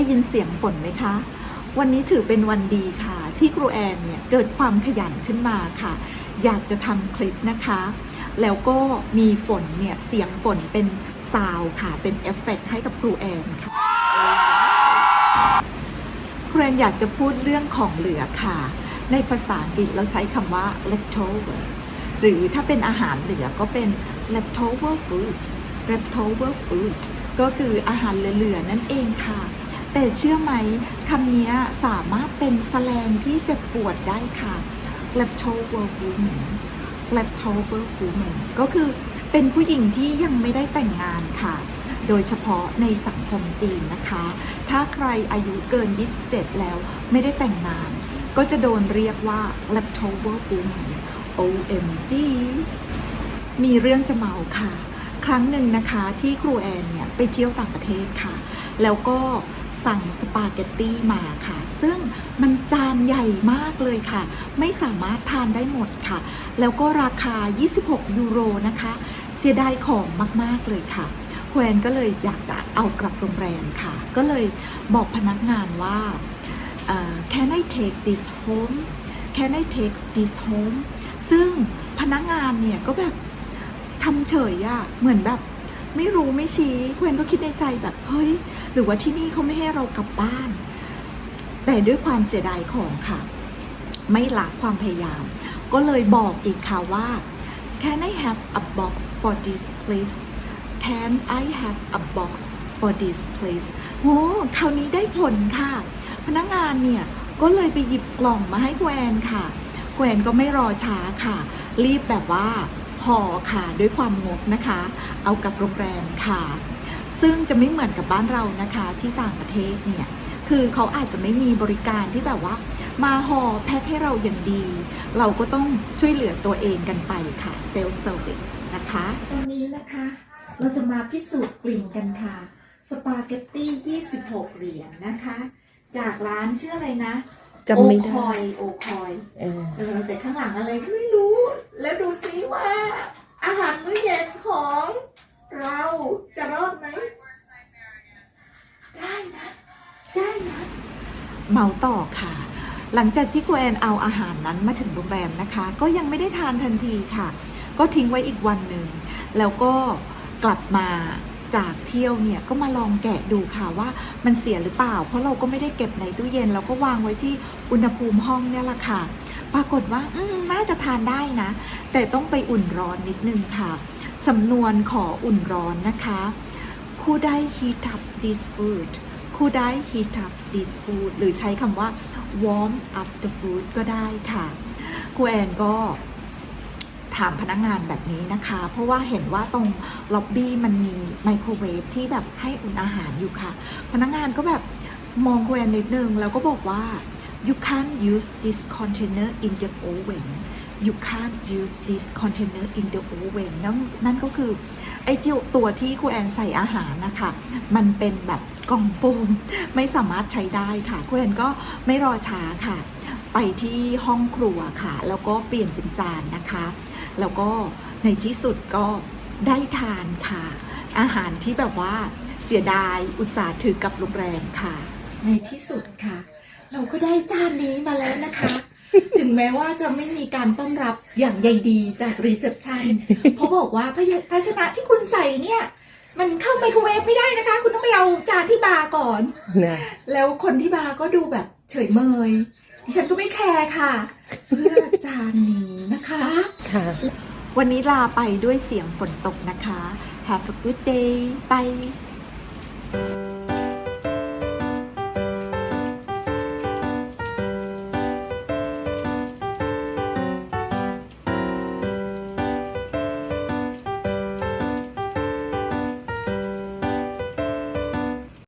ได้ยินเสียงฝนไหมคะ วันนี้ถือเป็นวันดีค่ะ ที่ครูแอนเนี่ยเกิดความขยันขึ้นมาค่ะ อยากจะทำคลิปนะคะ แล้วก็มีฝนเนี่ยเสียงฝนเป็นซาวด์ค่ะเป็นเอฟเฟกต์ให้กับครูแอนค่ะครูแอนอยากจะพูดเรื่องของเหลือค่ะ ในภาษาอังกฤษเราใช้คำว่า leftover หรือถ้าเป็นอาหารเหลือก็เป็น leftover food leftover food ก็คืออาหารเหลือๆนั่นเองค่ะ แต่เชื่อไหมคำนี้สามารถเป็นแสลงที่เจ็บปวดได้ค่ะ leftover woman leftover woman ก็คือเป็นผู้หญิงที่ยังไม่ได้แต่งงานค่ะ โดยเฉพาะในสังคมจีนนะคะ ถ้าใครอายุเกิน 27 แล้วไม่ได้แต่งงาน ก็จะโดนเรียกว่า leftover woman OMG มีเรื่องจะเมาค่ะ ครั้งหนึ่งนะคะที่ครูแอนเนี่ยไปเที่ยวต่างประเทศค่ะ แล้วก็ สั่งสปาเกตตี้มาค่ะ ซึ่งมันจานใหญ่มากเลยค่ะ ไม่สามารถทานได้หมดค่ะ แล้วก็ราคา 26 ยูโรนะคะ เสียดายของมาก ๆ เลยค่ะแครูแอนก็เลยอยากจะเอากลับโรงแรมค่ะ ก็เลยบอกพนักงานว่า can I take this home can I take this home ซึ่งพนักงานเนี่ยก็แบบทำเฉยอะเหมือนแบบ ไม่รู้ไม่ชี้ควนก็คิดในใจแบบเฮ้ย หรือว่าที่นี่เขาไม่ให้เรากลับบ้าน แต่ด้วยความเสียดายของค่ะ ไม่ละความพยายาม ก็เลยบอกอีกค่ะว่า Can I have a box for this please Can I have a box for this please โอ้คราวนี้ได้ผลค่ะ พนักงานเนี่ย ก็เลยไปหยิบกล่องมาให้แกวนค่ะแกวนก็ไม่รอช้าค่ะ รีบแบบว่า ห่อค่ะด้วยความงกนะคะ เอากลับโรงแรมค่ะ ซึ่งจะไม่เหมือนกับบ้านเรานะคะที่ต่างประเทศเนี่ยคือเขาอาจจะไม่มีบริการที่แบบว่า มาห่อแพ็คให้เราอย่างดี เราก็ต้องช่วยเหลือตัวเองกันไปค่ะเซลล์เซอร์วิสนะคะวันนี้นะคะ เราจะมาพิสูจน์กลิ่นกันค่ะสปาเกตตี้ 26 เหรียญนะคะ จากร้านชื่ออะไรนะจำไม่ได้โอคอย โอคอยเออเออแต่ข้างหลังอะไรก็ไม่รู้แล้วดูซิว่า ดมื้อเย็นของเราจะรอดไหม ได้นะ ได้นะ เมาต่อค่ะ หลังจากที่ครูแอนเอาอาหารนั้นมาถึงโรงแรมนะคะ ก็ยังไม่ได้ทานทันทีค่ะ ก็ทิ้งไว้อีกวันหนึ่ง แล้วก็กลับมาจากเที่ยวเนี่ยก็มาลองแกะดูค่ะว่ามันเสียหรือเปล่า เพราะเราก็ไม่ได้เก็บในตู้เย็น เราก็วางไว้ที่อุณหภูมิห้องเนี่ยแหละค่ะ ปรากฏว่าอน่าจะทานได้นะ แต่ต้องไปอุ่นร้อนนิดนึงค่ะสำนวนขออุ่นร้อนนะคะ Could I heat up this food Could I heat up this food หรือใช้คำว่า warm up the food ก็ได้ค่ะครูแอนก็ถามพนักงานแบบนี้นะคะ เพราะว่าเห็นว่าตรงล็อบบี้มันมีไมโครเวฟที่แบบให้อุ่นอาหารอยู่ค่ะ พนักงานก็แบบมองครูแอนนิดนึงแล้วก็บอกว่า you can't use this container in the oven you can't use this container in the oven นั่นนั่นก็คือ ไอ้ที่ตัวที่ครูแอนใส่อาหารนะคะ มันเป็นแบบกล่องโฟมไม่สามารถใช้ได้ค่ะครูแอนก็ไม่รอช้าค่ะ ไปที่ห้องครัวค่ะ แล้วก็เปลี่ยนเป็นจานนะคะ แล้วก็ในที่สุดก็ได้ทานค่ะ อาหารที่แบบว่าเสียดายอุตส่าห์ถือกับโรงแรมค่ะ ในที่สุดค่ะ เราก็ได้จานนี้มาแล้วนะคะ ถึงแม้ว่าจะไม่มีการต้อนรับอย่างใยดีจากรีเซพชันเพราะบอกว่าภาภาชนะที่คุณใส่เนี่ย มันเข้าไมโครเวฟไม่ได้นะคะ คุณต้องไปเอาจานที่บาร์ก่อน นะแล้วคนที่บาร์ก็ดูแบบเฉยเมย ดิฉันก็ไม่แคร์ค่ะ เพื่อจานนี้นะคะ ค่ะ วันนี้ลาไปด้วยเสียงฝนตกนะคะ Have a good day bye